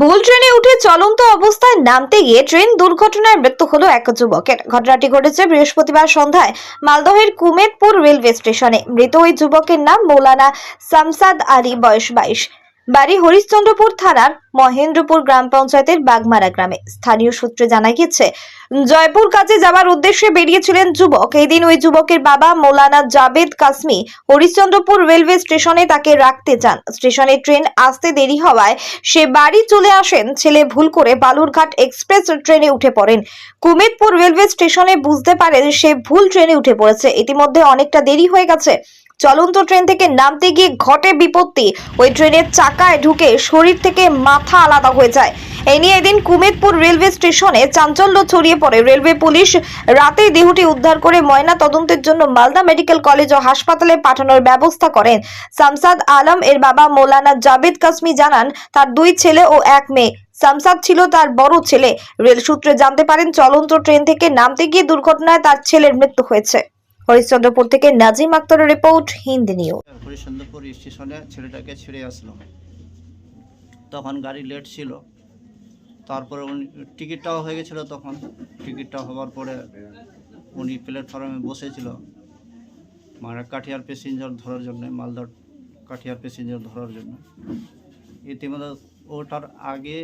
ভুল ট্রেনে উঠে চলন্ত অবস্থায় নামতে গিয়ে ট্রেন দুর্ঘটনায় মৃত্যু হল এক যুবকের। ঘটনাটি ঘটেছে বৃহস্পতিবার সন্ধ্যায় মালদহের কুমেদপুর রেলওয়ে স্টেশনে। মৃত ওই যুবকের নাম মৌলানা সামসাদ আলী, বয়স বাইশ। বাড়ি হরিশ্চন্দ্রপুর থানার মহেন্দ্রপুর গ্রাম পঞ্চায়েতের বাগমারা গ্রামে। স্থানীয় সূত্রে জানা গিয়েছে, জয়পুর কাজে যাওয়ার উদ্দেশ্যে বেরিয়েছিলেন যুবক। এই দিন ওই যুবকের বাবা মৌলানা জাবেদ কাসমি হরিশ্চন্দ্রপুর রেলওয়ে স্টেশনে তাকে রাখতে যান স্টেশনে ট্রেন আসতে দেরি হওয়ায় সে বাড়ি চলে আসেন। ছেলে ভুল করে বালুরঘাট এক্সপ্রেস ট্রেনে উঠে পড়েন। কুমেদপুর রেলওয়ে স্টেশনে বুঝতে পারেন, সে ভুল ট্রেনে উঠে পড়েছে। ইতিমধ্যে অনেকটা দেরি হয়ে গেছে। চলন্ত ট্রেন থেকে নামতে গিয়ে ঘটে বিপত্তি। ওই ট্রেনের চাকায় ঢুকে শরীর থেকে মাথা আলাদা হয়ে যায়। এই নিয়ে এদিন কুমেদপুর রেলওয়ে স্টেশনে চাঞ্চল্য ছড়িয়ে পড়ে। রেলওয়ে পুলিশ রাতে দেহটি উদ্ধার করে ময়না তদন্তের জন্য মালদা মেডিকেল কলেজ ও হাসপাতালে পাঠানোর ব্যবস্থা করেন। সামসাদ আলম এর বাবা মৌলানা জাবেদ কাসমি জানান, তার দুই ছেলে ও এক মেয়ে। সামসাদ ছিল তার বড় ছেলে। রেল সূত্রে জানতে পারেন, চলন্ত ট্রেন থেকে নামতে গিয়ে দুর্ঘটনায় তার ছেলের মৃত্যু হয়েছে। হরিশ্চন্দ্রপুর থেকে নাজিম আক্তারের রিপোর্ট হিন্দি নিউজ। হরিশ্চন্দ্রপুর স্টেশনে ছেলেটাকে ছেড়ে আসলো। তখন গাড়ি লেট ছিল। তারপরে উনি টিকিটটাও হয়ে গেছিল তখন। টিকিটটা হওয়ার পরে উনি প্ল্যাটফর্মে বসেছিল। মানে কাঠিয়ার প্যাসেঞ্জার ধরার জন্য, মালদার কাঠিয়ার প্যাসেঞ্জার ধরার জন্য। ইতিমধ্যে ওটার আগে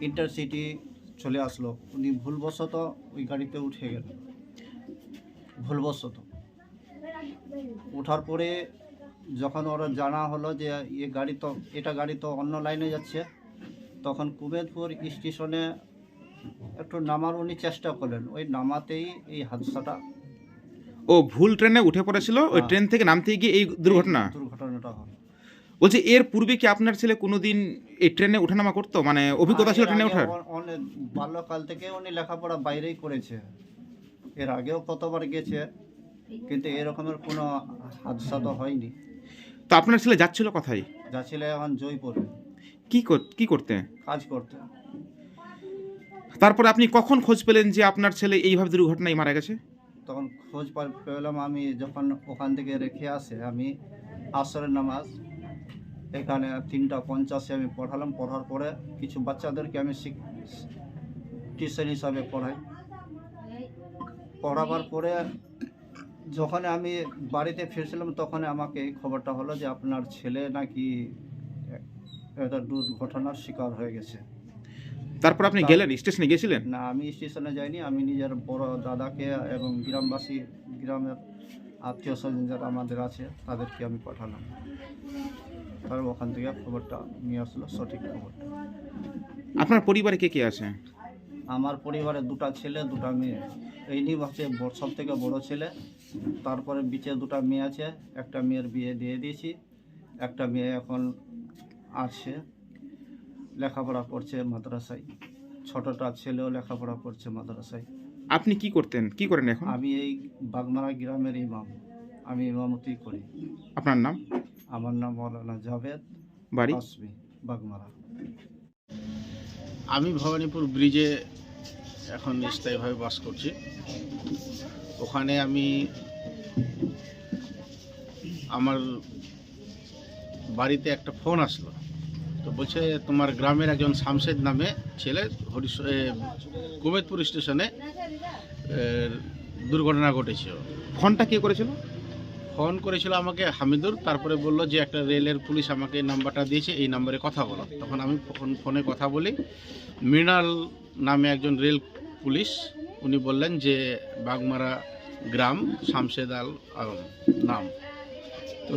ইন্টারসিটি চলে আসলো। উনি ভুলবশত ওই গাড়িতে উঠে গেল ভুলবশত। ওঠার পরে যখন ওরা জানা হলো যে এ গাড়ি তো এটা গাড়ি তো অন্য লাইনে যাচ্ছে তখন কুমেদপুর স্টেশনে একটু নামার উনি চেষ্টা করলেন। ওই নামাতেই এই হাদসাটা ও ভুল ট্রেনে উঠে পড়েছিল? ওই হ্যাঁ। ট্রেন থেকে নামতে গিয়ে এই দুর্ঘটনা? দুর্ঘটনাটা হয়। বলছি এর পূর্বে কি আপনার ছেলে কোনোদিন এই ট্রেনে ওঠানামা করতো? মানে অভিজ্ঞতা ছিল ট্রেনে ওঠার? বাল্যকাল থেকে উনি লেখাপড়া বাইরেই করেছে। এর আগেও কতবার গেছে কিন্তু এরকমের কোনো হাদসা তো হয়নি। তো আপনার ছেলে যাচ্ছিল কোথায়? যাচ্ছিল এখন জয়পুর। কি কর- কি করতে? কাজ করতে। তারপরে আপনি কখন খোঁজ পেলেন যে আপনার ছেলে এইভাবে দুর্ঘটনায় মারা গেছে? তখন খোঁজ পা- পেলাম আমি যখন ওখান থেকে রেখে আসে আমি আসরের নামাজ। এখানে তিনটা পঞ্চাশে আমি পড়ালাম পড়ার পরে কিছু বাচ্চাদেরকে আমি টিউশন হিসাবে পড়াই। পড়াবার পরে যখন আমি বাড়িতে ফিরছিলাম তখন আমাকে এই খবরটা হলো যে আপনার ছেলে নাকি একটা দুর্ঘটনার শিকার হয়ে গেছে। তারপর আপনি গেলেন? স্টেশনে গেছিলেন না আমি স্টেশনে যাইনি। আমি নিজের বড় দাদাকে এবং গ্রামবাসী গ্রামের আত্মীয় স্বজন যারা আমাদের আছে তাদেরকে আমি পাঠালাম। তারপর ওখান থেকে খবরটা নিয়ে আসলো সঠিক খবরটা। আপনার পরিবারে কে কে আছে? আমার পরিবারে দুটো ছেলে দুটো মেয়ে। এই নিয়ে হচ্ছে সব থেকে বড় ছেলে। তারপরে বিচে দুটো মেয়ে আছে। একটা মেয়ের বিয়ে দিয়ে দিয়েছি। একটা মেয়ে এখন আছে লেখাপড়া করছে মাদ্রাসায়। ছোটটা ছেলেও লেখাপড়া করছে মাদ্রাসায়। আপনি কি করতেন? কি করেন এখন? আমি এই বাগমারা গ্রামের ইমাম। আমি ইমামতি করি। আপনার নাম? আমার নাম মৌলানা জাভেদ। বাড়ি? আসবি বাগমারা। আমি ভবানীপুর ব্রিজে এখন স্থায়ীভাবে বাস করছি। ওখানে আমি আমার বাড়িতে একটা ফোন আসলো। তো বলছে তোমার গ্রামের একজন শামশেদ নামে ছেলে হরিশ কুমেদপুর স্টেশনে দুর্ঘটনা ঘটেছিল। ফোনটা কে করেছিল? ফোন করেছিল আমাকে হামিদুর। তারপরে বলল যে একটা রেলের পুলিশ আমাকে নাম্বারটা দিয়েছে এই নাম্বারে কথা বলো। তখন আমি ফোন ফোনে কথা বলি। মৃণাল নামে একজন রেল পুলিশ, উনি বললেন যে বাগমারা গ্রাম শামশেদ আল আলম নাম। তো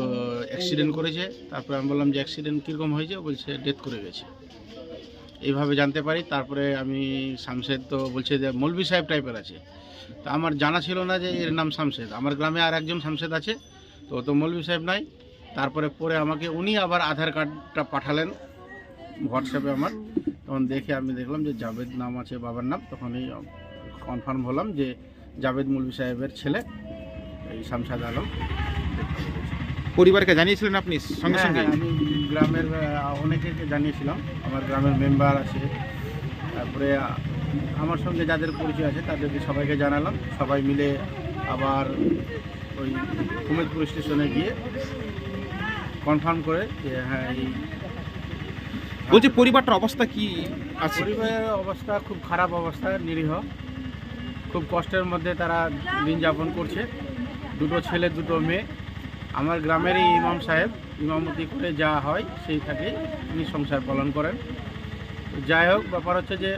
অ্যাক্সিডেন্ট করেছে, তারপরে আমি বললাম যে অ্যাক্সিডেন্ট কীরকম হয়েছে বলছে ডেথ করে গেছে। এইভাবে জানতে পারি, তারপরে আমি শামশেদ তো বলছে যে মৌলভি সাহেব টাইপের আছে। তা আমার জানা ছিল না যে এর নাম শামশেদ। আমার গ্রামে আর একজন শামশেদ আছে, তো তো মৌলভি সাহেব নাই তারপরে পরে আমাকে উনি আবার আধার কার্ডটা পাঠালেন হোয়াটসঅ্যাপে আমার। তখন দেখে আমি দেখলাম যে জাভেদ নাম আছে বাবার নাম। তখনই কনফার্ম হলাম যে জাভেদ মুলবি সাহেবের ছেলে এই শামসাদ আলম। পরিবারকে জানিয়েছিলেন আপনি? সঙ্গে হ্যাঁ, সঙ্গে হ্যাঁ, আমি গ্রামের অনেকেকে জানিয়েছিলাম। আমার গ্রামের মেম্বার আছে। তারপরে আমার সঙ্গে যাদের পরিচয় আছে তাদেরকে সবাইকে জানালাম। সবাই মিলে আবার ওই কুমেদপুর স্টেশনে গিয়ে কনফার্ম করে যে হ্যাঁ এই বলছি, পরিবারটার অবস্থা কি আছে? পরিবারের অবস্থা খুব খারাপ অবস্থা, নিরীহ। খুব কষ্টের মধ্যে তারা দিন যাপন করছে। দুটো ছেলে, দুটো মেয়ে। আমার গ্রামেরই ইমাম সাহেব, ইমামতি করে যা হয় সেই থাকে, তিনি সংসার পালন করেন। যাই হোক, ব্যাপার হচ্ছে যে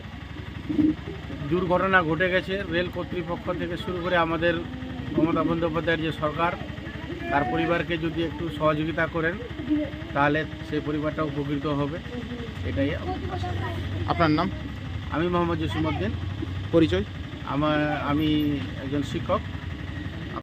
দুর্ঘটনা ঘটে গেছে। রেল কর্তৃপক্ষ থেকে শুরু করে আমাদের মমতা বন্দ্যোপাধ্যায়ের যে সরকার তার পরিবারকে যদি একটু সহযোগিতা করেন তাহলে সেই পরিবারটা উপকৃত হবে। এটাই আপনার নাম? আমি মোহাম্মদ জসিমুদ্দিন পরিচয়? আমার আমি একজন শিক্ষক।